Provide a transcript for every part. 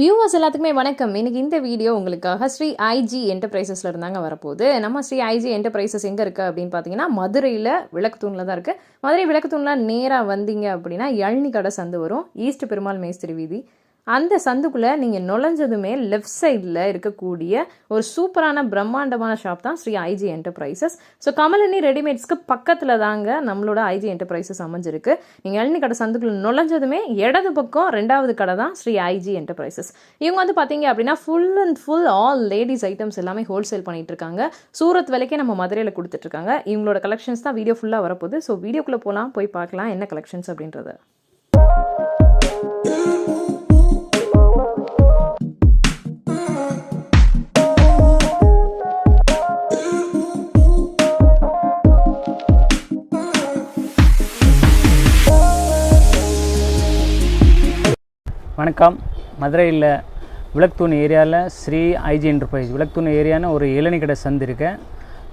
Viewers எல்லாத்துக்குமே வணக்கம். இன்னைக்கு இந்த வீடியோ உங்களுக்காக ஸ்ரீ ஐஜி என்டர்பிரைசஸ்ல இருந்தாங்க வரப்போகுது. நம்ம ஸ்ரீ ஐஜி என்டர்பிரைசஸ் எங்கே இருக்குது அப்படின்னு பார்த்தீங்கன்னா மதுரையில் விளக்குத்தூணில் தான் இருக்குது மதுரை விளக்குத்தூணில் நேராக வந்தீங்க அப்படின்னா இளநி கடை சந்து வரும். ஈஸ்ட் பெருமாள் மேஸ்திரி வீதி. அந்த சந்துக்குள்ளே நீங்கள் நுழைஞ்சதுமே லெஃப்ட் சைடில் இருக்கக்கூடிய ஒரு சூப்பரான பிரம்மாண்டமான ஷாப் தான் Sri IG enterprises so Kamalini ரெடிமேட்ஸ்க்கு பக்கத்தில் தாங்க நம்மளோட ஐஜி என்டர்பிரைசஸ் அமைஞ்சிருக்கு. நீங்கள் இளநி கடை சந்துக்குள்ளே நுழைஞ்சதுமே இடது பக்கம் ரெண்டாவது கடை தான் ஸ்ரீ ஐஜி என்டர்பிரைசஸ் இவங்க வந்து பார்த்தீங்க அப்படின்னா full and full all ladies items எல்லாமே ஹோல்சேல் பண்ணிட்டு இருக்காங்க. சூரத் விலைக்கே நம்ம மதுரையில் கொடுத்துட்ருக்காங்க இவங்களோட கலெக்ஷன்ஸ் தான் வீடியோ ஃபுல்லாக வரப்போகுது. ஸோ வீடியோக்குள்ளே போகலாம் போய் பார்க்கலாம் என்ன கலெக்ஷன்ஸ் அப்படின்றது. வணக்கம். மதுரையில் விளக்குத்தூண் ஏரியாவில் ஸ்ரீ ஐஜி என்டர்பிரைஸ் விளக்குத்தூண் ஏரியான்னு ஒரு இளநி கடை சந்து இருக்கு.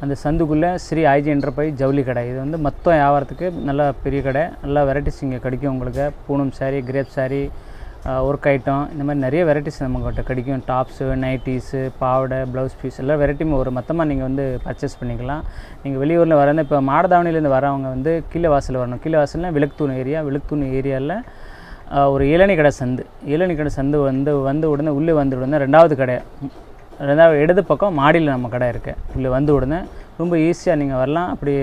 அந்த சந்துக்குள்ளே ஸ்ரீ ஐஜி என்டர்பிரைஸ் ஜவுளி கடை. இது வந்து மொத்தம் வியாபாரத்துக்கு நல்ல பெரிய கடை. நல்லா வெரைட்டிஸ் இங்கே கிடைக்கும் உங்களுக்கு. Poonam sari crepe sari work item. இந்த மாதிரி நிறைய வெரைட்டிஸ் நம்மக்கிட்ட கிடைக்கும். டாப்ஸு நைட்டிஸு பாவாடை ப்ளவுஸ் பீஸ் எல்லா வெரைட்டியும் ஒரு மொத்தமாக நீங்கள் வந்து பர்ச்சேஸ் பண்ணிக்கலாம். நீங்கள் வெளியூரில் வரந்து இப்போ மாடதாவணிலேருந்து வரவங்க வந்து கீழே வாசல் வரணும். கீழே வாசலில் விளக்குத்தூண் ஏரியா. விளக்குத்தூண் ஏரியாவில் ஒரு இளநி கடை சந்து. இளநி கடை சந்து வந்து வந்து உடனே உள்ளே வந்து உடனே ரெண்டாவது கடை. ரெண்டாவது இடது பக்கம் மாடியில் நம்ம கடை இருக்குது உள்ளே வந்து உடனே ரொம்ப ஈஸியாக நீங்கள் வரலாம். அப்படி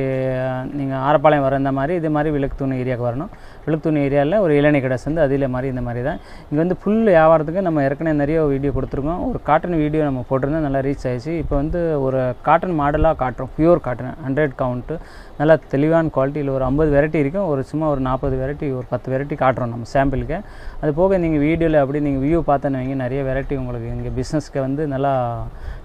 நீங்கள் ஆரப்பாளையம் வர இந்த மாதிரி இதே மாதிரி விளக்குத்தூண் ஏரியாவுக்கு வரணும். வெளுத்துணி ஏரியாவில் ஒரு இளநீ கடை சேர்ந்து அதில் மாதிரி இந்த மாதிரி தான். இங்கே வந்து ஃபுல் வியாபாரத்துக்கு நம்ம ஏற்கனவே நிறைய வீடியோ கொடுத்துருக்கோம். ஒரு காட்டன் வீடியோ நம்ம போட்டிருந்தோம் நல்லா ரீச் ஆகிடுச்சு இப்போ வந்து ஒரு காட்டன் மாடலாக காட்டுறோம். பியூர் காட்டன் ஹண்ட்ரட் கவுண்ட்டு நல்லா தெளிவான குவாலிட்டியில் ஒரு ஐம்பது வெரைட்டி இருக்கும் ஒரு சும்மா ஒரு நாற்பது வெரைட்டி ஒரு பத்து வெரைட்டி காட்டுறோம் நம்ம சாம்பிளுக்கு அது போக நீங்கள் வீடியோவில் அப்படி நீங்கள் வியூ பார்த்தோன்னு வைங்க நிறைய வெரைட்டி உங்களுக்கு இங்கே பிஸ்னஸ்க்கு வந்து நல்லா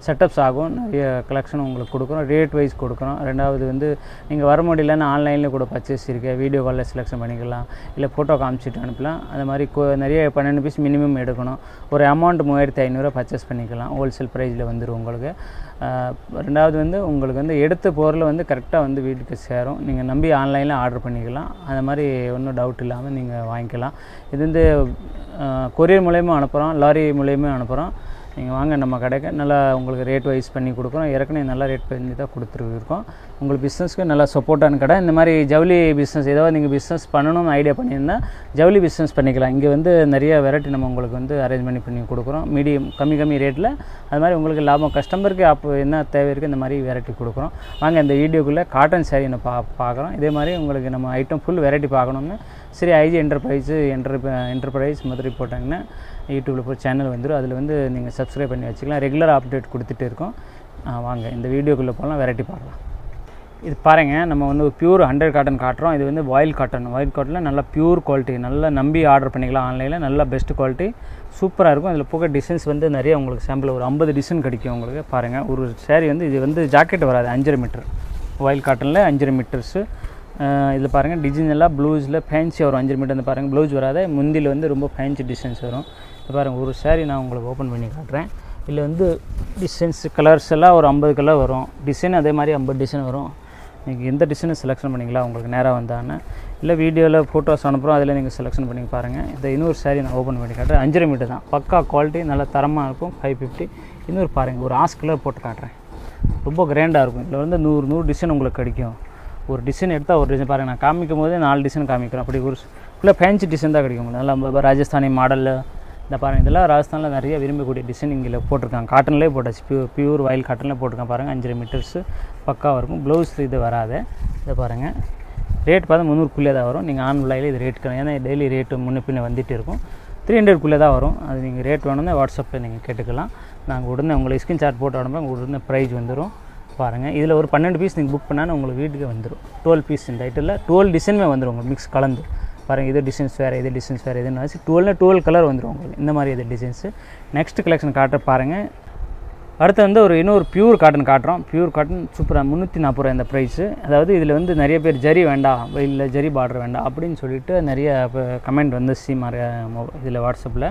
செட்டப்ஸ் ஆகும். நிறைய கலெக்ஷன் உங்களுக்கு கொடுக்குறோம். ரேட் வைஸ் கொடுக்குறோம். ரெண்டாவது வந்து நீங்கள் வர முடியலன்னு ஆன்லைனில் கூட பர்ச்சேஸ் இருக்கு. வீடியோ காலில் செலெக்ஷன் பண்ணிக்கலாம். இல்லை ஃபோட்டோ காமிச்சிட்டு அனுப்பலாம். அது மாதிரி கோ நிறைய பன்னெண்டு பீஸ் மினிமம் எடுக்கணும். ஒரு அமௌண்ட் மூவாயிரத்தி ஐநூறுரூவா பர்ச்சேஸ் பண்ணிக்கலாம். ஹோல்சேல் ப்ரைஸில் வந்துடும் உங்களுக்கு. ரெண்டாவது வந்து உங்களுக்கு வந்து எடுத்த பொருள் வந்து கரெக்டாக வந்து வீட்டுக்கு சேரும். நீங்கள் நம்பி ஆன்லைனில் ஆர்டர் பண்ணிக்கலாம். அந்த மாதிரி ஒன்றும் டவுட் இல்லாமல் நீங்கள் வாங்கிக்கலாம். இது வந்து கொரியர் மூலயமா அனுப்புகிறோம் லாரி மூலயமா அனுப்புகிறோம் நீங்கள் வாங்க நம்ம கடைக்கு நல்லா உங்களுக்கு ரேட் வைஸ் பண்ணி கொடுக்குறோம். ஏற்கனவே நல்லா ரேட் பண்ணி தான் கொடுத்துருக்கோம். உங்களுக்கு பிஸ்னஸ்க்கு நல்லா சப்போர்ட்டான கடை. இந்த மாதிரி ஜவுளி பிஸ்னஸ் ஏதாவது நீங்கள் பிஸ்னஸ் பண்ணணும்னு ஐடியா பண்ணியிருந்தா ஜவுளி பிஸ்னஸ் பண்ணிக்கலாம். இங்கே வந்து நிறைய வெரைட்டி நம்ம உங்களுக்கு வந்து அரேஞ்ச் பண்ணி பண்ணி கொடுக்குறோம். மீடியம் கம்மி கம்மி ரேட்டில் அது மாதிரி உங்களுக்கு லாபம் கஸ்டமருக்கு அப்போ என்ன தேவை இருக்குது இந்த மாதிரி வெரைட்டி கொடுக்குறோம். வாங்க இந்த வீடியோக்குள்ளே காட்டன் சாரீ நம்ம பா பார்க்குறோம். இதே மாதிரி உங்களுக்கு நம்ம ஐட்டம் ஃபுல் வெரைட்டி பார்க்கணுன்னு சரி IG enterprise enter enterprise Madurai போட்டாங்கன்னா யூடியூப்பில் போய் சேனல் வந்துடும் அதில் வந்து நீங்கள் சப்ஸ்கிரைப் பண்ணி வச்சுக்கலாம். ரெகுலர் அப்டேட் கொடுத்துட்டு இருக்கோம். வாங்க இந்த வீடியோக்குள்ளே போகலாம் வெரைட்டி பார்க்கலாம். இது பாருங்கள் நம்ம வந்து பியூர் ஹண்ட்ரட் காட்டன் காட்டுறோம். இது வந்து வாயில் காட்டன் வாயில் காட்டனில் நல்லா பியூர் குவாலிட்டி நல்லா நம்பி ஆர்டர் பண்ணிக்கலாம் ஆன்லைனில் நல்லா பெஸ்ட் குவாலிட்டி சூப்பராக இருக்கும். இதில் போக டிசைன்ஸ் வந்து நிறைய உங்களுக்கு சாம்பிள் ஒரு ஐம்பது டிசைன் கிடைக்கும் உங்களுக்கு. பாருங்கள் ஒரு சேரீ வந்து இது வந்து ஜாக்கெட் வராது அஞ்சரை மீட்டர் வாயில் காட்டனில் அஞ்சரை மீட்டர்ஸு இதில் பாருங்கள் டிசைன் எல்லாம் ப்ளவுஸில் ஃபேன்சி வரும். அஞ்சரை மீட்டர் வந்து பாருங்கள் ப்ளவுஸ் வராது. முந்தியில் வந்து ரொம்ப ஃபேன்சி டிசைன்ஸ் வரும். இப்போ பாருங்கள் ஒரு saree நான் உங்களுக்கு ஓப்பன் பண்ணி காட்டுறேன். இதில் வந்து டிசைன்ஸ் கலர்ஸ் எல்லாம் ஒரு ஐம்பது கலர் வரும். டிசைன் அதே மாதிரி ஐம்பது டிசைன் வரும். நீங்கள் எந்த டிசைனை செலெக்ஷன் பண்ணிங்களா உங்களுக்கு நேராக வந்தான்னு இல்லை வீடியோவில் ஃபோட்டோஸ் அனுப்புகிறோம் அதில் நீங்கள் செலெக்ஷன் பண்ணி பாருங்கள் இந்த இன்னொரு saree நான் ஓப்பன் பண்ணி காட்டுறேன். அஞ்சரை மீட்டர் தான். பக்கா குவாலிட்டி நல்லா தரமாக இருக்கும் ஃபைவ் ஃபிஃப்டி இன்னொரு பாருங்கள் ஒரு ஆஸ் கலர் போட்டு காட்டுறேன். ரொம்ப கிராண்டாக இருக்கும். இதில் வந்து நூறு நூறு டிசைன் உங்களுக்கு கிடைக்கும். ஒரு டிசைன் எடுத்தால் ஒரு டிசைன் பாருங்கள் நான் காமிக்கும் போதே நாலு டிசைன் காமிக்கிறேன். அப்படி ஒரு ஃபுல்லாக ஃபேன்சி டிசைன் தான் கிடைக்கும். நல்லா ராஜஸ்தானி மாடலில் இந்த பாருங்கள் இதெல்லாம் ராஜஸ்தானில் நிறைய விரும்பக்கூடிய டிசைன் இங்கே போட்டிருக்காங்க. காட்டன்லேயே போட்டாச்சு. பியூர் பியூர் வயல் காட்டன்லேயே போட்டிருக்காங்க. பாருங்கள் அஞ்சரை மீட்டர்ஸு பக்காவாக இருக்கும் ப்ளவுஸ் இது வராது. இதை பாருங்கள் ரேட் பார்த்தா முந்நூறுக்குள்ளே தான் வரும். நீங்கள் ஆன்லைனில் இது ரேட் ஏன்னா டெய்லி ரேட்டு முன்ன பின்ன வந்துட்டு இருக்கும். த்ரீ ஹண்ட்ரட்குள்ளே தான் வரும். அது நீங்கள் ரேட் வேணும்னா வாட்ஸ்அப்பில் நீங்கள் கேட்டுக்கலாம். நாங்கள் உடனே உங்களுக்கு ஸ்கின் சார்ட் போட்டு உடம்பு உங்களுக்கு உடனே ப்ரைஸ் வந்துடும் பாருங்கள் இதில் ஒரு பன்னெண்டு பீஸ் நீங்கள் புக் பண்ணாலும் உங்களுக்கு வீட்டுக்கு வந்துடும் டுவெல் பீஸ் இந்த ஐட்டில் டுவெல் டிசைனுமே வந்துடும் உங்களுக்கு மிக்ஸ் கலந்து. பாருங்கள் இது டிசைன்ஸ் வேறு இது டிசைன்ஸ் வேறு இதுன்னு வச்சு டுவெல்னா டுவெல் கலர் வந்துடும் உங்களுக்கு. இந்த மாதிரி இது டிசைன்ஸு நெக்ஸ்ட் கலெக்ஷன் காட்டுற பாருங்கள் அடுத்து வந்து ஒரு இன்னொரு பியூர் காட்டன் காட்டுறோம். பியூர் காட்டன் சூப்பராக முந்நூற்றி நாற்பது ரூபா இந்த ப்ரைஸு அதாவது இதில் வந்து நிறைய பேர் ஜரி வேண்டாம் இல்லை ஜரி பார்டர் வேண்டாம் அப்படின்னு சொல்லிட்டு நிறைய கமெண்ட் வந்து சீமார் இதில் வாட்ஸ்அப்பில்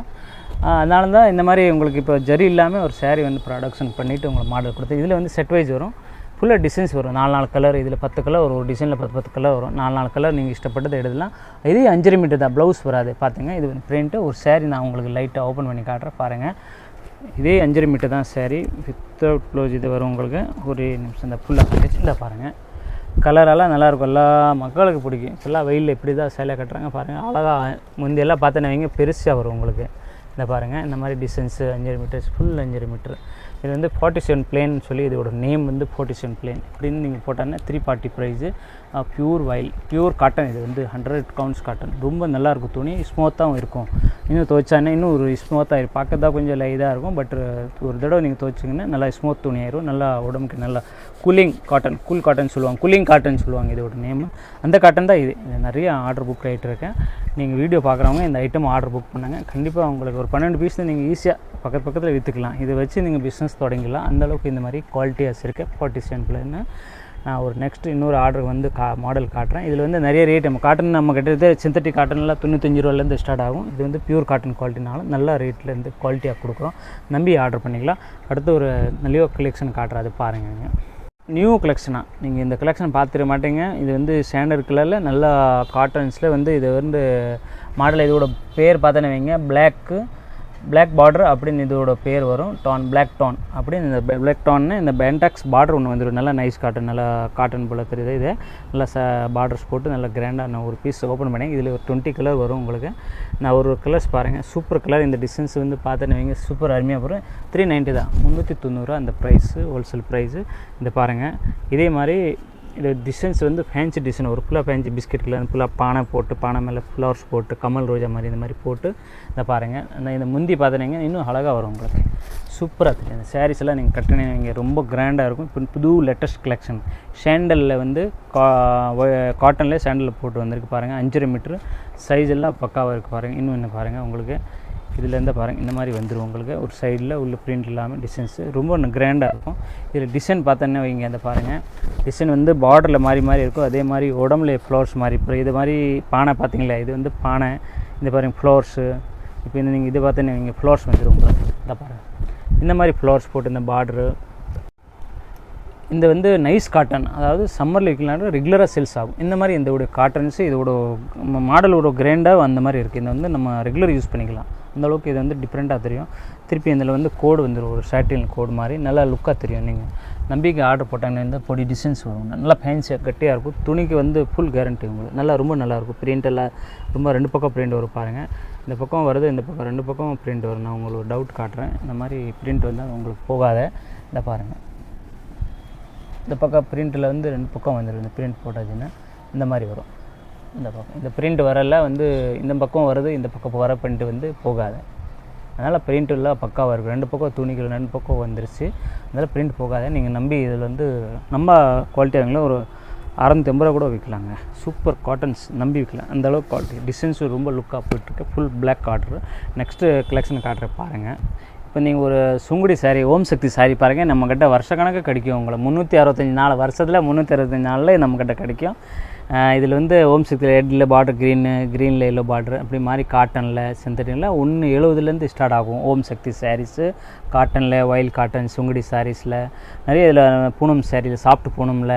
அதனால தான் இந்த மாதிரி உங்களுக்கு இப்போ ஜரி இல்லாமல் ஒரு சேரீ வந்து ப்ரொடக்ஷன் பண்ணிவிட்டு உங்களுக்கு மாடல் கொடுத்து இதில் வந்து செட் வைஸ் வரும். ஃபுல்லாக டிசைன்ஸ் வரும். நாலு நாலு கலர் இதில் பத்து கலர் ஒரு ஒரு டிசைனில் பத்து பத்து கலர் வரும். நாலு நாலு கலர் நீங்கள் இஷ்டப்பட்டதை எடுக்கலாம் இதே அஞ்சரை மீட்டர் தான். ப்ளவுஸ் வராது. பார்த்துங்க இது பிரிண்ட்டு ஒரு saree நான் உங்களுக்கு லைட்டாக ஓப்பன் பண்ணி காட்டுறேன். பாருங்கள் இதே அஞ்சரை மீட்டர் தான் saree. வித்தவுட் ப்ளவுஸ் இது வரும் உங்களுக்கு. ஒரு நிமிஷம். இந்த ஃபுல்லாக இந்த பாருங்கள் கலரெல்லாம் நல்லாயிருக்கும் எல்லா மக்களுக்கு பிடிக்கும். ஃபுல்லாக வெயிலில் இப்படி தான் சேலை கட்டுறாங்க. பாருங்கள் அழகாக முந்தையெல்லாம் பார்த்தேன்னு வைங்க. பெருசாக வரும் உங்களுக்கு. இந்த பாருங்கள் இந்த மாதிரி டிசைன்ஸு அஞ்சரை மீட்டர்ஸ் ஃபுல் அஞ்சரை மீட்டர் இது வந்து ஃபார்ட்டி செவன் பிளேன் சொல்லி இதோட நேம் வந்து ஃபார்ட்டி செவன் பிளேன் இப்படின்னு நீங்கள் போட்டோன்னா three forty price pure voile pure cotton இது வந்து ஹண்ட்ரட் கவுண்ட்ஸ் காட்டன் ரொம்ப நல்லாயிருக்கும் துணி. ஸ்மூத்தாகவும் இருக்கும். இன்னும் துவைச்சானே இன்னும் ஒரு ஸ்மூத்தாக இருக்கும் பார்க்க தான் கொஞ்சம் இதாக இருக்கும். பட் ஒரு தடவை நீங்கள் துவைச்சிங்கன்னா நல்லா ஸ்மூத் துணி ஆயிரும். நல்லா உடம்புக்கு நல்லா கூலிங் காட்டன் கூல் காட்டன் சொல்லுவாங்க. கூலிங் காட்டன் சொல்லுவாங்க இதோட நேம் அந்த காட்டன் தான் இது. நிறைய ஆர்டர் புக் ஆகிட்டு இருக்கேன். நீங்கள் வீடியோ பார்க்குறவங்க இந்த ஐட்டம் ஆர்டர் புக் பண்ணாங்க. கண்டிப்பாக உங்களுக்கு ஒரு பன்னெண்டு பீஸ் நீங்கள் ஈஸியாக பக்கத்து பக்கத்தில் விற்றுக்கலாம் இதை வச்சு நீங்கள் பிஸ்னஸ் தொடங்கிடலாம். அந்தளவுக்கு இந்த மாதிரி குவாலிட்டியாஸ் இருக்குது ஃபார்ட்டி சென்ட்லன்னு நான் ஒரு நெக்ஸ்ட் இன்னொரு ஆர்டர் வந்து கா மாடல் காட்டுறேன். இதில் வந்து நிறைய ரேட் நம்ம காட்டன் நம்ம கிட்டத்தட்ட சிந்தட்டிக் காட்டன்லாம் தொண்ணூத்தஞ்சு ரூபாலேருந்து ஸ்டார்ட் ஆகும். இது வந்து பியூர் காட்டன் குவாலிட்டினால நல்ல ரேட்லேருந்து குவாலிட்டியாக கொடுக்குறோம். நம்பி ஆர்டர் பண்ணிக்கலாம். அடுத்து ஒரு நல்ல கலெக்ஷன் காட்டுறேன். அது பாருங்கள் நீங்கள் நியூ கலெக்ஷனாக நீங்கள் இந்த கலெக்ஷன் பார்த்துட மாட்டீங்க. இது வந்து ஸ்டாண்டர்ட் கலரில் நல்லா காட்டன்ஸில் வந்து இது வந்து மாடல் இதோட பேர் பார்த்தேன்னு வைங்க. பிளாக்கு பிளாக் பார்டர் அப்படின்னு இதோட பேர் வரும். டான் பிளாக் டான் அப்படின்னு இந்த பிளாக் டான்னு இந்த பென்டாக்ஸ் பார்டர் ஒன்று வந்துடும் நல்லா நைஸ் காட்டன் நல்லா காட்டன் போல் தெரியுது இது. நல்லா ச பார்டர்ஸ் போட்டு நல்லா கிராண்டாக நான் ஒரு பீஸ் ஓப்பன் பண்ணேன். இதில் ஒரு டுவெண்ட்டி கலர் வரும் உங்களுக்கு. நான் ஒரு கலர்ஸ் பாருங்கள் சூப்பர் கலர் இந்த டிசைன்ஸ் வந்து பார்த்தேன்னு வைங்க. சூப்பர் அருமையாக வரும். த்ரீ நைன்ட்டி தான். முந்நூற்றி தொண்ணூறுரூவா அந்த ப்ரைஸு ஹோல்சேல் ப்ரைஸு இந்த பாருங்கள் இதே மாதிரி இது டிசைன்ஸ் வந்து ஃபேன்சி டிசைன் ஒரு ஃபுல்லாக ஃபேன்சி பிஸ்கெட்டில் ஃபுல்லாக பானை போட்டு பானை மேலே ஃப்ளவர்ஸ் போட்டு கமல் ரோஜா மாதிரி இந்த மாதிரி போட்டு இந்த பாருங்கள் அந்த இந்த முந்தி பார்த்துனீங்க இன்னும் அழகாக வரும் உங்களுக்கு. சூப்பராக தெரியும். இந்த சாரீஸ் எல்லாம் நீங்கள் கட்டினீங்க ரொம்ப கிராண்டாக இருக்கும். இப்போ புது லேட்டஸ்ட் கலெக்ஷன் சேண்டலில் வந்து கா காட்டனில் சேண்டலில் போட்டு வந்திருக்கு பாருங்கள் அஞ்சரை மீட்ரு சைஸ் எல்லாம் பக்காவாக இருக்குது பாருங்கள் இன்னும் என்ன பாருங்கள் உங்களுக்கு. இதுலேருந்து பாருங்கள் இந்த மாதிரி வந்துடும் உங்களுக்கு. ஒரு சைடில் உள்ள பிரிண்ட் இல்லாமல் டிசைன்ஸு ரொம்ப கிராண்டாக இருக்கும். இதில் டிசைன் பார்த்தோன்னே வைங்க அந்த பாருங்கள் டிசைன் வந்து பார்டரில் மாறி மாறி இருக்கும். அதே மாதிரி உடம்புல ஃப்ளவர்ஸ் மாதிரி இப்போ இது மாதிரி பானை பார்த்தீங்களா? இது வந்து பானை. இந்த பாருங்கள் ஃப்ளவர்ஸு இப்போ இந்த நீங்கள் இது பார்த்தோன்னே வைங்க ஃப்ளவர்ஸ் வந்துடும் உங்களுக்கு. இந்த பாருங்கள் இந்த மாதிரி ஃப்ளவர்ஸ் போட்டு இந்த பார்டரு இந்த வந்து நைஸ் காட்டன் அதாவது சம்மரில் வைக்கலாம்னா ரெகுலராக சேல்ஸ் ஆகும். இந்த மாதிரி இதோட காட்டன்ஸு இதோட மாடலோட கிராண்டாக அந்த மாதிரி இருக்குது இந்த வந்து நம்ம ரெகுலர் யூஸ் பண்ணிக்கலாம். அந்தளவுக்கு இது வந்து டிஃப்ரெண்ட்டாக தெரியும். திருப்பி இதில் வந்து கோடு வந்துடும் ஒரு ஷர்ட்டின் கோடு மாதிரி. நல்லா லுக்காக தெரியும் நீங்கள் நம்பிக்கை ஆர்டர் போட்டாங்கன்னா இந்த பொடி டிசைன்ஸ் வரும். நல்லா ஃபேன்ஸியாக கட்டியாக இருக்கும். துணிக்கு வந்து ஃபுல் கேரண்டி உங்களுக்கு. நல்லா ரொம்ப நல்லாயிருக்கும் பிரிண்ட் எல்லாம் ரொம்ப ரெண்டு பக்கம் பிரிண்ட் வரும் பாருங்கள் இந்த பக்கம் வருது இந்த பக்கம் ரெண்டு பக்கம் பிரிண்ட் வரும். நான் உங்களுக்கு டவுட் காட்டுறேன். இந்த மாதிரி பிரிண்ட் வந்தால் உங்களுக்கு போகாத. இந்த பாருங்கள் இந்த பக்கம் பிரிண்ட்டில் வந்து ரெண்டு பக்கம் வந்துடும் இந்த பிரிண்ட் போட்டாச்சுன்னா இந்த மாதிரி வரும். இந்த பக்கம். இந்த பிரிண்ட் வரல வந்து இந்த பக்கம் வருது இந்த பக்கம் வர பிரிண்ட் வந்து போகாது. அதனால் பிரிண்ட் எல்லாம் பக்காவாக இருக்கும் ரெண்டு பக்கம் துணிகள் ரெண்டு பக்கம் வந்துருச்சு. அதனால் பிரிண்ட் போகாத. நீங்கள் நம்பி இதில் வந்து நம்ம குவாலிட்டியாங்களா ஒரு அறநூற்றி ஐம்பது ரூபா கூட விற்கலாங்க சூப்பர் காட்டன்ஸ் நம்பி விற்கலாம் அந்த அளவுக்கு குவாலிட்டி டிசைன்ஸும் ரொம்ப லுக்காக போயிட்டுருக்கு. ஃபுல் பிளாக் காட்ரு நெக்ஸ்ட்டு கலெக்ஷன் காட்டுறேன் பாருங்கள் இப்போ நீங்கள் ஒரு சுங்குடி சாரி ஓம் சக்தி சாரி பாருங்கள் நம்மக்கிட்ட வருஷக்கணக்கு கிடைக்கும் உங்களை. முந்நூற்றி அறுபத்தஞ்சி நாலு வருஷத்தில் முந்நூற்றி அறுபத்தஞ்சி நாளில் நம்மக்கிட்ட கிடைக்கும். இதில் வந்து ஓம் சக்தி ரெட்டில் பார்டர் க்ரீனு க்ரீனில் எல்லோ பார்டர் அப்படி மாதிரி காட்டனில் சிந்தட்டினில் ஒன்று எழுபதுலேருந்து ஸ்டார்ட் ஆகும். ஓம் சக்தி சாரீஸு காட்டனில் ஒயில் காட்டன் சுங்குடி சாரீஸில் நிறைய இதில் பூனம் சாரியில் சாஃப்ட் பூனமில்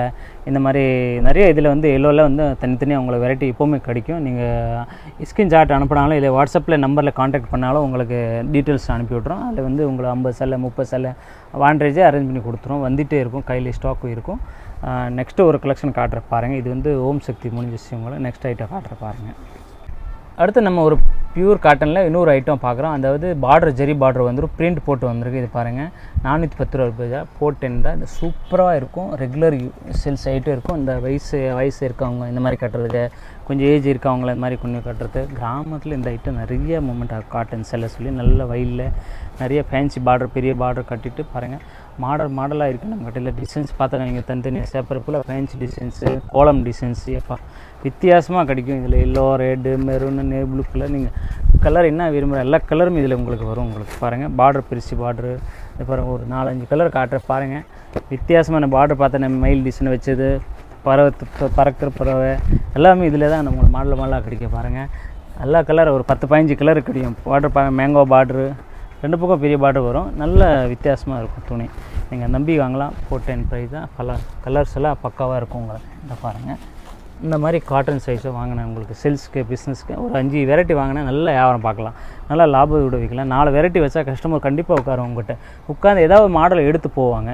இந்த மாதிரி நிறைய இதில் வந்து எல்லோவில் வந்து தனித்தனியாக உங்களுக்கு வெரைட்டி எப்போவுமே கிடைக்கும். நீங்கள் ஸ்கிரீன் சாட் அனுப்பினாலும் இல்லை வாட்ஸ்அப்பில் நம்பரில் காண்டாக்ட் பண்ணாலும் உங்களுக்கு டீட்டெயில்ஸ் அனுப்பி விட்றோம் அதில் வந்து உங்களுக்கு ஐம்பது சில முப்பது சில வாண்டேஜே அரேஞ்ச் பண்ணி கொடுத்துரும். வந்துகிட்டே இருக்கும். கையில் ஸ்டாக்கும் இருக்கும். நெக்ஸ்ட்டு ஒரு கலெக்ஷன் காட்டுற பாருங்கள் இது வந்து ஓம் சக்தி முடிஞ்சிச்சு உங்களை நெக்ஸ்ட் ஐட்டம் காட்டுற பாருங்கள் அடுத்து நம்ம ஒரு பியூர் காட்டனில் இன்னொரு ஐட்டம் பார்க்குறோம். அதாவது பார்டர் ஜெரி பார்டர் வந்துடும் பிரிண்ட் போட்டு வந்திருக்கு. இது பாருங்கள் நானூற்றி பத்து ரூபா ரூபாய் போட்டேன் தான் இது சூப்பராக இருக்கும். ரெகுலர் செல்ஸ் ஐட்டம் இருக்கும். இந்த வயசு வயசு இருக்கவங்க இந்த மாதிரி கட்டுறதுக்கு கொஞ்சம் ஏஜ் இருக்கவங்கள இந்த மாதிரி கொஞ்சம் கட்டுறது. கிராமத்தில் இந்த ஐட்டம் நிறைய மூமெண்ட் ஆகும் காட்டன் செல்ல சொல்லி நல்ல வயலில் நிறைய ஃபேன்சி பார்டர் பெரிய பார்டர் கட்டிட்டு பாருங்கள் மாடல் மாடலாக இருக்குது நம்ம கட்டில் டிசைன்ஸ் பார்த்துக்கலாம் நீங்கள் தனித்தனியாக சேப்பர் ஃபுல்லாக ஃபேன்சி டிசைன்ஸு கோலம் டிசைன்ஸு எப்பா வித்தியாசமாக கிடைக்கும் இதில். எல்லோ ரெட்டு மெரூனு நே ப்ளூ கலர் நீங்கள் கலர் என்ன விரும்புகிற எல்லா கலரும் இதில் உங்களுக்கு வரும். உங்களுக்கு பாருங்கள் பார்டர் பிரிச்சு பார்ட்ரு இது பாருங்கள் ஒரு நாலஞ்சு கலர் காட்டுற பாருங்கள் வித்தியாசமான பார்டர் பார்த்தா நம்ம மயில் டிசைன் வச்சது பறவை பறக்கிற பறவை எல்லாமே இதில் தான் நம்ம மாடல் மாடலாக கிடைக்கும் பாருங்கள் எல்லா கலர் ஒரு பத்து பதினஞ்சு கலர் கிடைக்கும். பார்டர் பாருங்கள் மேங்கோ பார்ட்ரு ரெண்டு பக்கம் பெரிய பார்டர் வரும். நல்ல வித்தியாசமாக இருக்கும் துணி. நீங்கள் நம்பி வாங்கலாம். ஃபோர் டென் ப்ரைஸ் தான். கலர் கலர்ஸ் எல்லாம் பக்காவாக இருக்கும் உங்களை. இதை பாருங்கள் இந்த மாதிரி காட்டன் சைஸை வாங்கினேன் உங்களுக்கு சேல்ஸ்க்கு பிஸ்னஸ்க்கு ஒரு அஞ்சு வெரைட்டி வாங்கினா நல்ல வியாபாரம் பார்க்கலாம். நல்லா லாபம் விட வைக்கலாம் நாலு வெரைட்டி வச்சா கஸ்டமர் கண்டிப்பாக உட்காரும் உங்கள்கிட்ட உட்காந்து ஏதாவது மாடலை எடுத்து போவாங்க.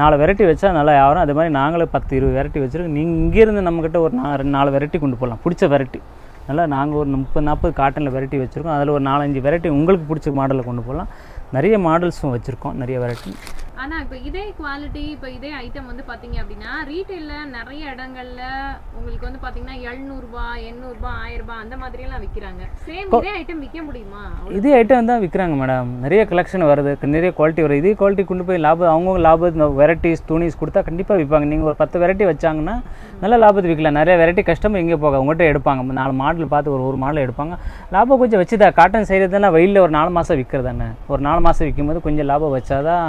நாலு வெரைட்டி வச்சா நல்லா வியாபாரம். அதே மாதிரி நாங்களே பத்து இருபது வெரைட்டி வச்சுருக்கோம். நீங்கள் இங்கேருந்து நம்மக்கிட்ட ஒரு நா ரெண்டு நாலு வெரைட்டி கொண்டு போகலாம் பிடிச்ச வெரைட்டி நல்லா நாங்கள் ஒரு முப்பது நாற்பது காட்டனில் வெரைட்டி வச்சுருக்கோம். அதில் ஒரு நாலஞ்சு வெரைட்டி உங்களுக்கு பிடிச்ச மாடலில் கொண்டு போகலாம் நிறைய மாடல்ஸும் வச்சுருக்கோம். நிறைய வெரைட்டி ஆனா இப்போ இதே குவாலிட்டி இப்போ இதே ஐட்டம் வந்து பாத்தீங்க அப்படின்னா ரீட்டைல்ல நிறைய இடங்கள்ல உங்களுக்கு வந்து பாத்தீங்கன்னா எழுநூறுபா எண்ணூறுபா ஆயிரம் ரூபாய் அந்த மாதிரி எல்லாம் விக்கிறாங்க சேம் இதே ஐட்டம் விற்க முடியுமா? இதே ஐட்டம் தான் விற்கிறாங்க மேடம் நிறைய கலெக்ஷன் வருது. நிறைய குவாலிட்டி வருது. இதே குவாலிட்டி கொண்டு போய் லாபம் அவங்கவுங்க லாபம் வெரைட்டிஸ் துணிஸ் கொடுத்தா கண்டிப்பாக விற்பாங்க நீங்கள் ஒரு பத்து வெரைட்டி வச்சாங்கன்னா நல்ல லாபத்துக்கு விற்கலாம் நிறைய வெரைட்டி கஸ்டமர் எங்கே போக உங்கள்கிட்ட எடுப்பாங்க. நாலு மாடல் பார்த்து ஒரு ஒரு மாடல் எடுப்பாங்க. லாபம் கொஞ்சம் வச்சுதா. காட்டன் செய்கிறது தானே வெயிலில் ஒரு நாலு மாதம் விற்கிறது தானே? ஒரு நாலு மாதம் விற்கும்போது கொஞ்சம் லாபம் வச்சாதான்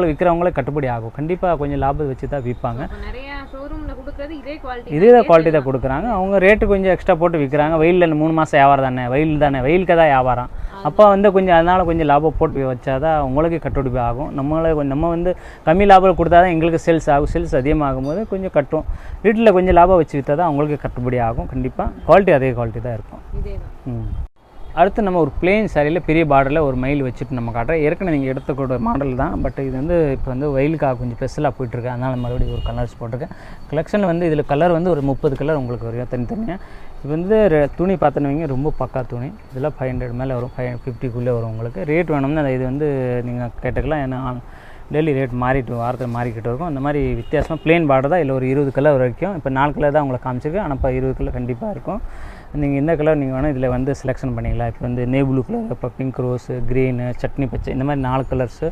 அவங்கள விற்கிறவங்களே கட்டுப்படி ஆகும். கண்டிப்பாக கொஞ்சம் லாபம் வச்சு தான் விற்பாங்க. இதே குவாலிட்டி தான். தான் கொடுக்குறாங்க. அவங்க ரேட்டு கொஞ்சம் எக்ஸ்ட்ரா போட்டு விற்கிறாங்க வெயிலில் மூணு மாதம் வியாபாரம் தானே? வெயில் தானே? வெயிலுக்கு தான் வியாபாரம். அப்போ வந்து கொஞ்சம் அதனால் கொஞ்சம் லாபம் போட்டு வச்சாதான் உங்களுக்கு கட்டுப்படி ஆகும். நம்மளை நம்ம வந்து கம்மி லாபம் கொடுத்தா தான் எங்களுக்கு சேல்ஸ் ஆகும். சேல்ஸ் அதிகமாகும் போது கொஞ்சம் கட்டும். வீட்டில் கொஞ்சம் லாபம் வச்சு விற்றா தான் அவங்களுக்கு கட்டுப்படி ஆகும். கண்டிப்பாக குவாலிட்டி அதே குவாலிட்டி தான் இருக்கும். தான். ம். அடுத்து நம்ம ஒரு பிளெயின் சாரியில் பெரிய பார்டரில் ஒரு மயில் வச்சுட்டு நம்ம காட்டுறோம் ஏற்கனவே நீங்கள் எடுத்துக்கூட மாடல் தான். பட் இது வந்து இப்போ வந்து வெயிலுக்காக கொஞ்சம் ஸ்பெஷலாக போயிட்டுருக்கு. அதனால் மறுபடியும் ஒரு கலர்ஸ் போட்டிருக்கேன். கலெக்ஷன் வந்து இதில் கலர் வந்து ஒரு முப்பது கலர் உங்களுக்கு வரும். தனித்தனியாக இது வந்து துணி பார்த்தோன்னு ரொம்ப பக்கா துணி. இதெல்லாம் ஃபைவ் ஹண்ட்ரட் மேலே வரும். ஃபைவ் ஃபிஃப்டிக்குள்ளே வரும் உங்களுக்கு. ரேட் வேணும்னா இது வந்து நீங்கள் கேட்டுக்கலாம். ஏன்னா டெய்லி ரேட் மாறிட்டு வாரத்தில் மாறிக்கிட்டு இருக்கும். அந்த மாதிரி வித்தியாசமாக பிளேன் பார்டர் தான் இல்லை ஒரு இருபது கலர் வரைக்கும். இப்போ நாலு கலர் தான் உங்களுக்கு காமிச்சிருக்கு ஆனால் இப்போ இருபது கலர் கண்டிப்பாக இருக்கும். நீங்கள் இந்த கலர் நீங்கள் வேணால் இதில் வந்து செலெக்ஷன் பண்ணிக்கலாம். இப்போ வந்து நே ப்ளூ கலர் இப்போ பிங்க் ரோஸு க்ரீனு சட்னி பச்சை இந்த மாதிரி நாலு கலர்ஸு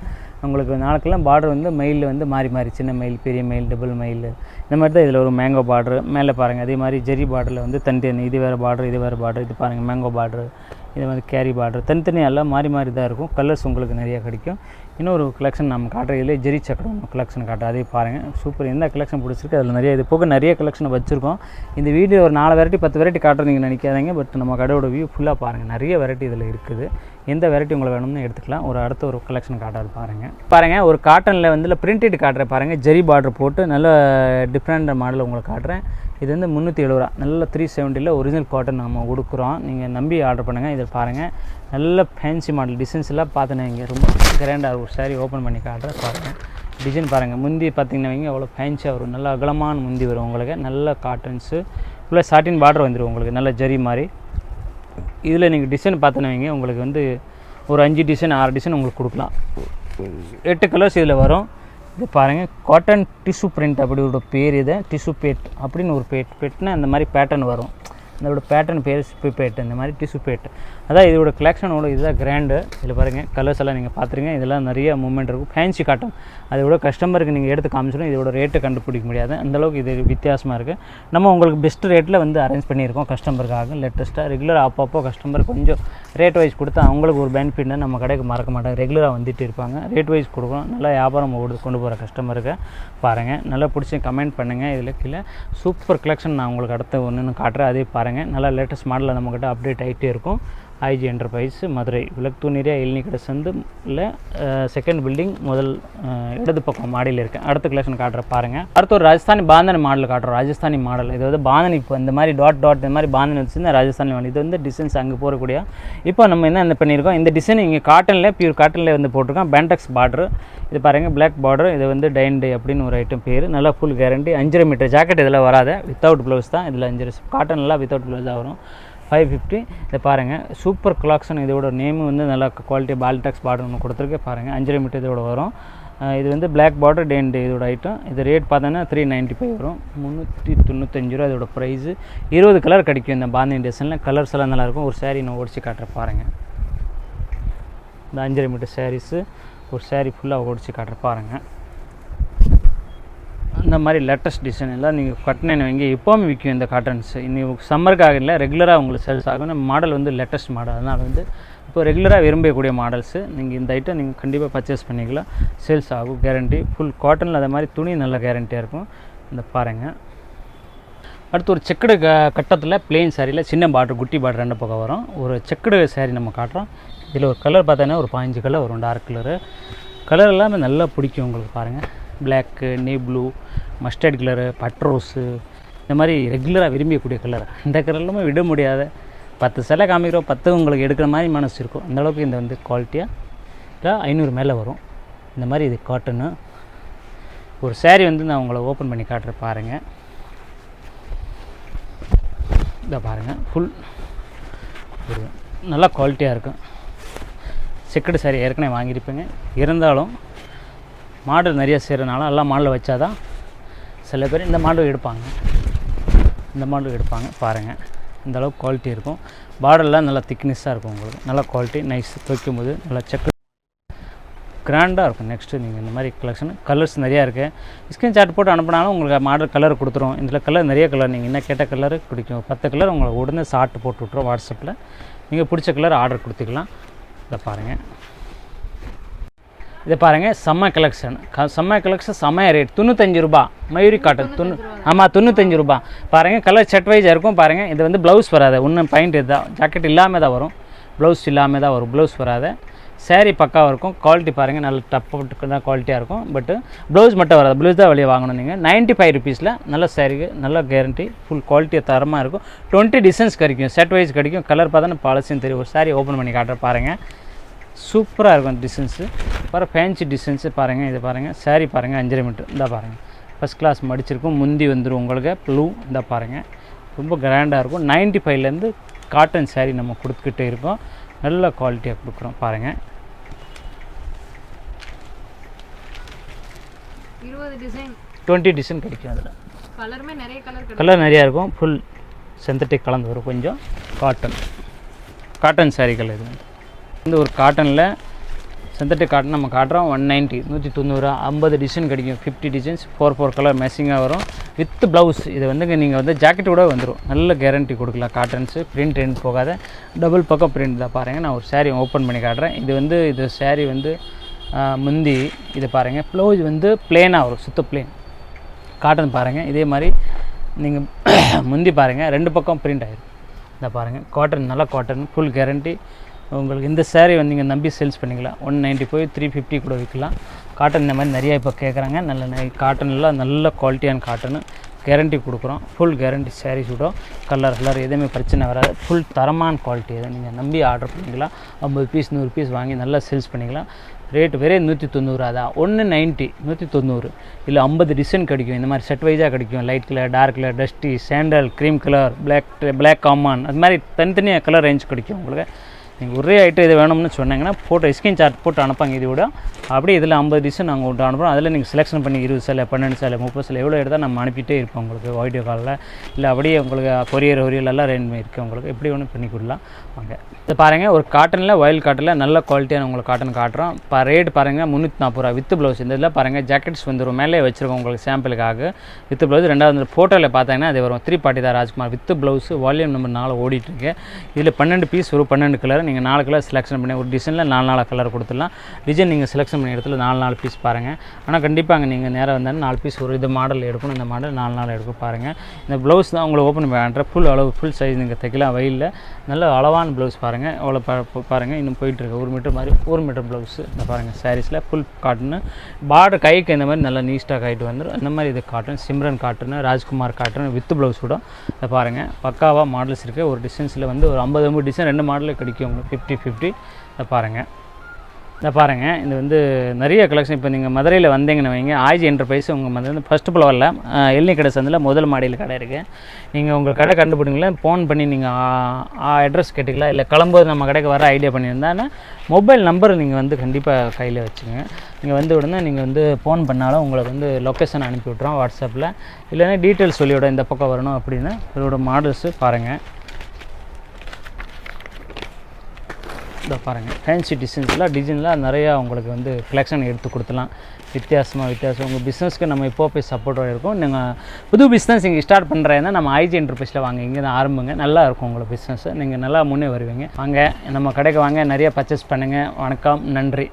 உங்களுக்கு நாலுக்கெல்லாம் பார்டர் வந்து மயிலில் வந்து மாறி மாறி. சின்ன மயில் பெரிய மயில் டபுள் மயில் இந்த மாதிரி தான் இதில் ஒரு மேங்கோ பார்டர் மேலே பாருங்கள் அதே மாதிரி ஜெரி பார்டரில் வந்து தனித்தனி இது வேறு பார்டர் இது வேறு பார்டர் இது பாருங்கள் மேங்கோ பார்டர் இது மாதிரி கேரி பார்டர் தனித்தனியாக எல்லாம் மாறி மாறி தான் இருக்கும். கலர்ஸ் உங்களுக்கு நிறையா கிடைக்கும். இன்னொரு கலெக்ஷன் நம்ம காட்டுற இதில் ஜெரி சக்கரம் கலெக்ஷன் காட்டுறோம் அதே பாருங்கள் சூப்பர் எந்த கலெக்ஷன் பிடிச்சிருக்கு? அதில் நிறைய இது போக நிறைய கலெக்ஷன் வச்சுருக்கோம். இந்த வீடியோ ஒரு நாலு வெரைட்டி பத்து வெரைட்டி காட்டுறது நீங்கள் நினைக்காதீங்க. பட் நம்ம கடையோட வியூ ஃபுல்லாக பாருங்கள் நிறைய வெரைட்டி இதில் இருக்குது. எந்த வெரைட்டி உங்களை வேணும்னு எடுத்துக்கலாம். ஒரு அடுத்த ஒரு கலெக்ஷன் காட்டுறது பாருங்கள் பாருங்கள் ஒரு காட்டனில் வந்து பிரிண்டட் காட்டுறேன் பாருங்கள் ஜெரி பார்டர் போட்டு நல்ல டிஃப்ரெண்ட் மாடல் உங்களுக்கு காட்டுறேன். இது வந்து முந்நூற்றி எழுபது ரூபா நல்ல த்ரீ செவன்ட்டியில் ஒரிஜினல் காட்டன் நம்ம கொடுக்குறோம் நீங்கள் நம்பி ஆர்டர் பண்ணுங்கள் இதில் பாருங்கள் நல்ல ஃபேன்சி மாடல் டிசைன்ஸ் எல்லாம் பார்த்துனே இங்கே. ரொம்ப கிராண்டாக ஒரு சாரீ ஓப்பன் பண்ணி காட்டுறேன். பாருங்கள் டிசைன் பாருங்கள் முந்தி பார்த்தீங்கன்னா வைங்க அவ்வளோ ஃபேன்சியாக வரும். நல்ல அகலமான முந்தி வரும் உங்களுக்கு. நல்ல காட்டன்ஸு ஃபுல்லாக சாட்டின் பார்டர் வந்துடும் உங்களுக்கு. நல்ல ஜரி மாதிரி. இதில் நீங்கள் டிசைன் பார்த்தோன்னு வைங்க உங்களுக்கு வந்து ஒரு அஞ்சு டிசைன் ஆறு டிசைன் உங்களுக்கு கொடுக்கலாம். எட்டு கலர்ஸ் இதில் வரும். இது பாருங்கள் காட்டன் டிஷ்யூ பிரிண்ட் அப்படி ஒரு பேர் இதை. டிஷ்யூ பேட் அப்படின்னு ஒரு பேட் பெட்னா அந்த மாதிரி பேட்டர்ன் வரும். இதோட பேட்டர்ன் பேர் சிப்பு பேட்டு இந்த மாதிரி டிஷ்யூ பேட் அதான் இதோட கலெக்ஷனோட இதுதான் கிராண்டு இதில் பாருங்கள் கலர்ஸ் எல்லாம் நீங்கள் பார்த்துருங்க. இதெல்லாம் நிறைய மூமெண்ட் இருக்கும். ஃபேன்சி காட்டன் அதோட கஸ்டமருக்கு நீங்கள் எடுத்து காமிச்சிடும் இதோட ரேட்டு கண்டுபிடிக்க முடியாது. அந்தளவுக்கு இது வித்தியாசமாக இருக்குது நம்ம உங்களுக்கு பெஸ்ட் ரேட்டில் வந்து அரேஞ்ச் பண்ணியிருக்கோம் கஸ்டமருக்காக லேட்டஸ்ட்டாக ரெகுலர் அப்பப்போ கஸ்டமர் கொஞ்சம் ரேட் வைஸ் கொடுத்தா அவங்களுக்கு ஒரு பெனிஃபிட்னா நம்ம கடைக்கு மறக்க மாட்டாங்க ரெகுலராக வந்துட்டு இருப்பாங்க. ரேட் வைஸ் கொடுக்கணும். நல்லா வியாபாரம் கொடுத்து கொண்டு போகிற கஸ்டமருக்கு பாருங்கள் நல்லா பிடிச்சி கமெண்ட் பண்ணுங்கள் இதில் கீழே சூப்பர் கலெக்ஷன் நான் உங்களுக்கு அடுத்த ஒன்று காட்டுறேன். அதே பாருங்கள் நல்லா லேட்டஸ்ட் மாடலில் நம்மக்கிட்ட அப்டேட் ஆகிட்டே இருக்கும். IG enterprise Madurai. விளக்குத்தூணிரியா எழினி கடை இல்லை செகண்ட் பில்டிங் முதல் இடது பக்கம் மாடியில் இருக்கேன் அடுத்த கலெக்ஷன் காட்டுற பாருங்கள் அடுத்து ஒரு ராஜஸ்தானி பாந்தனி மாடல் காட்டுறோம். ராஜஸ்தானி மாடல் இது வந்து பாந்தனி இப்போ இந்த மாதிரி டாட் டாட் இந்த மாதிரி பாந்தனி வச்சுருந்தா ராஜஸ்தானி மாடல் இது வந்து டிசைன்ஸ் அங்கே போகக்கூடிய இப்போ நம்ம என்ன என்ன பண்ணியிருக்கோம்? இந்த டிசைன் இங்கே காட்டனில் பியூர் காட்டனில் வந்து போட்டிருக்கோம். பேண்டக்ஸ் பார்டர் இது பாருங்கள் பிளாக் பார்டர் இது வந்து டைன்டு அப்படின்னு ஒரு ஐட்டம் பேர். நல்லா ஃபுல் கேரண்டி அஞ்சரை மீட்டர் ஜாக்கெட் இதில் வராது. வித்தவுட் ப்ளவுஸ் தான். இதில் அஞ்சரை காட்டன்லாம் வித்தவுட் ப்ளவுஸ் தான் வரும். ஃபைவ் ஃபிஃப்டி இதை பாருங்கள் சூப்பர் கிளாக்ஸன் இதோட நேம் வந்து நல்லா குவாலிட்டி பால்டாக்ஸ் பார்டர் ஒன்று கொடுத்துருக்கு. பாருங்கள் அஞ்சரை மீட்டர் இதோட வரும். இது வந்து பிளாக் பார்டர் டேண்ட் இதோட ஐட்டம் இது ரேட் பார்த்தோன்னா த்ரீ நைன்ட்டி ஃபைவ் வரும். முந்நூற்றி தொண்ணூத்தஞ்சு ரூபா இதோட ப்ரைஸு இருபது கலர் கிடைக்கும் இந்த பாந்தியன் டிசைனில் கலர்ஸ் எல்லாம் நல்லாயிருக்கும் ஒரு saree நான் ஓடிச்சு காட்டுறேன். பாருங்கள் இந்த அஞ்சரை மீட்டர் சாரீஸு ஒரு சேரீ ஃபுல்லாக ஓடிச்சு காட்டுற பாருங்கள் இந்த மாதிரி லேட்டஸ்ட் டிசைன் எல்லாம் நீங்கள் கட்டினேன்னு வைங்க எப்போவுமே விற்கும் இந்த காட்டன்ஸ் இனி சம்மருக்காக இல்லை ரெகுலராக உங்களுக்கு சேல்ஸ் ஆகும். நம்ம மாடல் வந்து லேட்டஸ்ட் மாடல் அதனால் வந்து இப்போ ரெகுலராக விரும்பக்கூடிய மாடல்ஸு நீங்கள் இந்த ஐட்டம் நீங்கள் கண்டிப்பாக பர்ச்சேஸ் பண்ணிக்கலாம். சேல்ஸ் ஆகும் கேரண்டி ஃபுல் காட்டனில் அதே மாதிரி துணி நல்ல கேரண்டியாக இருக்கும். இந்த பாருங்கள் அடுத்து ஒரு செக்குடு க கட்டத்தில் பிளெயின் சாரியில் சின்ன பார்டர் குட்டி பார்டர் ரெண்டு பக்கம் வரும். ஒரு செக்குடு சாரி நம்ம காட்டுறோம். இதில் ஒரு கலர் பார்த்தோன்னா ஒரு பாஞ்சு கலர் வரும் டார்க் கலரு கலர் எல்லாமே நல்லா பிடிக்கும் உங்களுக்கு பாருங்கள் பிளாக்கு நே ப்ளூ மஸ்டர்ட் கலரு பட்ரோஸு இந்த மாதிரி ரெகுலராக விரும்பக்கூடிய கலர் இந்த கலர் விட முடியாத பத்து சிலை காமிக்கிறோம் பத்து உங்களுக்கு எடுக்கிற மாதிரி மனசு இருக்கும். அந்த அளவுக்கு இந்த வந்து குவாலிட்டியாக இல்லை ஐநூறு மேலே வரும். இந்த மாதிரி இது காட்டனு ஒரு சேரீ வந்து நான் உங்களை ஓப்பன் பண்ணி காட்டுறேன் பாருங்கள் இதை பாருங்கள் ஃபுல் ஒரு நல்ல குவாலிட்டியாக இருக்கும். செக்கடு சாரி ஏற்கனவே வாங்கியிருப்பேங்க. இருந்தாலும் மாடல் நிறைய செய்கிறனால எல்லா மாடலில் வச்சாதான் சில பேர் இந்த மாடல் எடுப்பாங்க. இந்த மாடல் எடுப்பாங்க. பாருங்கள் இந்த அளவுக்கு குவாலிட்டி இருக்கும். பார்டர்லாம் நல்லா திக்னஸ்ஸாக இருக்கும் உங்களுக்கு. நல்ல குவாலிட்டி நைஸ் துவைக்கும் போது நல்லா செக் கிராண்டாக இருக்கும். நெக்ஸ்ட்டு நீங்கள் இந்த மாதிரி கலெக்ஷன் கலர்ஸ் நிறையா இருக்குது ஸ்கிரீன் சாட் போட்டு அனுப்புனாலும் உங்களுக்கு மாடல் கலர் கொடுத்துரும். இதில் கலர் நிறைய கலர் நீங்கள் என்ன கேட்ட கலர் பிடிக்கும். பத்து கலர் உங்களுக்கு உடனே ஷார்ட் போட்டு விட்ருவோம் வாட்ஸ்அப்பில் நீங்கள் பிடிச்ச கலர் ஆர்டர் கொடுத்துக்கலாம். இதை பாருங்கள் இதை பாருங்கள் செம்ம கலெக்ஷன் க செம்ம கலெக்ஷன் செம்ம ரேட் தொண்ணூத்தஞ்சு ரூபா. மயூரி காட்டன் தொண்ணூ ஆமாம் தொண்ணூத்தஞ்சு ரூபா. பாருங்கள் கலர் செட் வைஸாக இருக்கும் பாருங்கள் இது வந்து ப்ளவுஸ் வராது. இன்னும் பாயிண்ட் இதுதான் ஜாக்கெட் இல்லாமல் தான் வரும். ப்ளவுஸ் இல்லாமல் தான் வரும். ப்ளவுஸ் வராது. Saree பக்காவாக இருக்கும். குவாலிட்டி பாருங்கள் நல்ல டப்பு தான் குவாலிட்டியாக இருக்கும். பட்டு ப்ளவுஸ் மட்டும் வராது. ப்ளவுஸ் தான் வெளியே வாங்கணும் நீங்கள் நைன்ட்டி ஃபைவ் ருபீஸில் நல்ல சாரீக்கு நல்ல கேரண்டி ஃபுல் குவாலிட்டியாக தரமாக இருக்கும். டுவெண்ட்டி டிசைன்ஸ் கிடைக்கும். செட் வைஸ் கிடைக்கும். கலர் பார்த்தா பாலசியும் தெரியும். ஒரு saree ஓப்பன் பண்ணி காட்டுற பாருங்கள் சூப்பராக இருக்கும் டிசைன்ஸு பாரு ஃபேன்சி டிசைன்ஸு பாருங்கள் இது பாருங்கள் saree பாருங்கள் அஞ்சரை மீட்டர் இந்த பாருங்கள் ஃபஸ்ட் கிளாஸ் மடிச்சிருக்கும். முந்தி வந்துடும் உங்களுக்கு. ப்ளூ இந்த பாருங்கள் ரொம்ப கிராண்டாக இருக்கும். நைன்ட்டி ஃபைவ்லேருந்து காட்டன் saree நம்ம கொடுத்துக்கிட்டே இருக்கோம். நல்ல குவாலிட்டியாக கொடுக்குறோம். பாருங்கள் டுவெண்ட்டி டிசைன் கிடைக்கும் அதில். கலருமே நிறைய கலர் கலர் நிறையா இருக்கும். ஃபுல் சிந்தட்டிக் கலந்து வரும் கொஞ்சம். காட்டன் காட்டன் சாரீகள் இது வந்து வந்து ஒரு காட்டனில் சிந்தட்டிக் காட்டன் நம்ம காட்டுறோம். ஒன் நைன்ட்டி நூற்றி தொண்ணூறு ஐம்பது டிசைன் கிடைக்கும். Fifty designs four four colour மேட்சிங்காக வரும். வித் ப்ளவுஸ் இது வந்துங்க நீங்கள் வந்து ஜாக்கெட் கூட வந்துடும் நல்ல கேரண்டி கொடுக்கலாம். காட்டன்ஸு பிரிண்ட் ரெண்டு போகாத. டபுள் பக்கம் பிரிண்ட் தான் பாருங்கள் நான் ஒரு saree ஓப்பன் பண்ணி காட்டுறேன். இது வந்து இது சேரீ வந்து முந்தி. இது பாருங்கள் ப்ளவுஸ் வந்து பிளேனாக வரும். சுத்த பிளேன் காட்டன் பாருங்கள் இதே மாதிரி நீங்கள் முந்தி பாருங்கள் ரெண்டு பக்கம் பிரிண்ட் ஆகிடும் இந்த பாருங்கள் காட்டன் நல்லா காட்டன் ஃபுல் கேரண்டி உங்களுக்கு இந்த சேரீ வந்து நீங்கள் நம்பி சேல்ஸ் பண்ணிக்கலாம். ஒன் நைன்ட்டி போய் த்ரீ ஃபிஃப்டி கூட விற்கலாம் காட்டன் இந்த மாதிரி நிறையா இப்போ கேட்குறாங்க நல்ல காட்டன்லாம் நல்ல குவாலிட்டியான காட்டனு கேரண்டி கொடுக்குறோம். ஃபுல் கேரண்டி saree சுடும் கலர் கலர் எதுவுமே பிரச்சனை வராது. ஃபுல் தரமான குவாலிட்டி அதை நீங்கள் நம்பி ஆர்டர் பண்ணிக்கலாம். ஐம்பது பீஸ் நூறு பீஸ் வாங்கி நல்லா சேல்ஸ் பண்ணிக்கலாம். ரேட் வெறும் நூற்றி தொண்ணூறு அதான் ஒன்று நைன்ட்டி நூற்றி தொண்ணூறு இல்லை ஐம்பது டிசைன் கிடைக்கும். இந்த மாதிரி செட் வைஸாக கிடைக்கும். Light colour dark colour dusty sandal cream colour black black common அது மாதிரி தனித்தனியாக கலர் ரேஞ்ச் கிடைக்கும் உங்களுக்கு. நீங்கள் ஒரே ஐட்டம் இது வேணும்னு சொன்னீங்கன்னா ஃபோட்டோ ஸ்கிரீன் சார்ட் போட்டு அனுப்பாங்க இது விட அப்படியே இதில் ஐம்பது டிசைன் நாங்கள் விட்டு அனுப்புகிறோம் அதில் நீங்கள் செலெக்ஷன் பண்ணி இருபது சில பன்னெண்டு சில முப்பது சில எவ்வளோ எடுத்தால் நம்ம அனுப்பிட்டே இருப்போம் உங்களுக்கு வீடியோ காலில் இல்லை அப்படியே உங்களுக்கு கொரியர் ஒரியல் எல்லாம் ரெண்டு இருக்குது உங்களுக்கு எப்படி வேணும் பண்ணி கொடுக்கலாம். வாங்க. இது பாருங்கள் ஒரு காட்டனில் ஒயில் காட்டனில் நல்ல குவாலிட்டியான உங்களுக்கு காட்டன் காட்டுறோம். இப்போ ரேட் பாருங்கள் முந்நூற்றி நாற்பது ரூபா. வித்து ப்ளவுஸ் இந்த இதில் பாருங்கள் ஜாக்கெட்ஸ் வந்துடும் மேலே வச்சுருக்கோம் உங்களுக்கு சாம்பிளுக்காக வித்து ப்ளவுஸ் ரெண்டாவது ஃபோட்டோவில் பார்த்தீங்கன்னா அது வரும். த்ரீ பார்ட்டி தான் ராஜ்குமார். வித்து ப்ளவுஸ் வால்யூம் நம்பர் நாலு ஓடிட்டுருக்கு இதில் பன்னெண்டு பீஸ் ஒரு பன்னெண்டு கலர் நீங்கள் நாலு கலர் செலெக்ஷன் பண்ணி ஒரு டிசைனில் நாலு நாலு கலர் கொடுத்துடலாம். டிசைன் நீங்கள் செலெக்ஷன் பண்ணி இடத்துல நாலு நாலு பீஸ் பாருங்கள் ஆனால் கண்டிப்பாக அங்கே நீங்கள் நேராக வந்தாலும் நாலு பீஸ் ஒரு இது மாடல் எடுக்கணும். இந்த மாடல் நாலு நாள் எடுக்கும் பாருங்கள் இந்த ப்ளவுஸ் தான் உங்களை ஓப்பன் பண்ணுற ஃபுல் அளவு ஃபுல் சைஸ் நீங்கள் தைக்கலாம். வெயிலில் நல்ல அளவான ப்ளவுஸ் பாருங்கள் அவ்வளோ பாருங்கள் இன்னும் போயிட்டுருக்கு ஒரு மீட்டர் மாதிரி ஒரு மீட்டர் ப்ளவுஸு இந்த பாருங்கள் சாரீஸில் ஃபுல் காட்டனு பார்டர் கைக்கு இந்த மாதிரி நல்லா நீஸ்டாக ஆகிட்டு வந்துடும் இந்த மாதிரி இது cotton Simran cotton Rajkumar cotton with blouse கூட. இதை பாருங்கள் பக்காவாக மாடல்ஸ் இருக்குது ஒரு டிசைன்ஸில் வந்து ஒரு ஐம்பது ஐம்பது டிசைன் ரெண்டு மாடலில் கிடைக்கும் உங்களுக்கு ஃபிஃப்டி ஃபிஃப்டி இதை பாருங்கள் இதை பாருங்கள் இது வந்து நிறைய கலெக்ஷன் இப்போ நீங்கள் மதுரையில் வந்தீங்கன்னு வைங்க. ஆய்ஜி என்டர்பிரைஸ் உங்கள் மதுரை ஃபஸ்ட்டு ஃப்ளோரில் எல்னி கடை சந்தில் முதல் மாடியில் கடை இருக்குது நீங்கள் உங்கள் கடை கண்டுபிடிங்களா ஃபோன் பண்ணி நீங்கள் அட்ரஸ் கேட்டுக்கலாம் இல்லை கிளம்போது நம்ம கடைக்கு வர ஐடியா பண்ணியிருந்தாங்கன்னா மொபைல் நம்பர் நீங்கள் வந்து கண்டிப்பாக கையில் வச்சுங்க நீங்கள் வந்து உடனே நீங்கள் வந்து ஃபோன் பண்ணாலும் உங்களுக்கு வந்து லொக்கேஷன் அனுப்பி விட்றோம் வாட்ஸ்அப்பில் இல்லைன்னா டீட்டெயில்ஸ் சொல்லிவிட இந்த பக்கம் வரணும் அப்படின்னு இதோட மாடல்ஸு பாருங்கள் இதை பாருங்கள் ஃபேன்சி டிசைன்ஸ்லாம் டிசைன்லாம் நிறையா உங்களுக்கு வந்து கலெக்ஷன் எடுத்து கொடுத்துலாம் வித்தியாசமாக வித்தியாசம். உங்கள் பிஸ்னஸ்க்கு நம்ம இப்போ போய் சப்போர்ட்டாக இருக்கும். நீங்கள் புது பிஸ்னஸ் இங்கே ஸ்டார்ட் பண்ணுறேன்னா நம்ம ஐஜி என்டர்பிரைஸில் வாங்க. இங்கே தான் ஆரம்புங்க. நல்லா இருக்கும் உங்களோட பிஸ்னஸ் நீங்கள் நல்லா முன்னே வருவீங்க. வாங்க நம்ம கடைக்கு வாங்க. நிறைய பர்ச்சேஸ் பண்ணுங்கள் வணக்கம். நன்றி.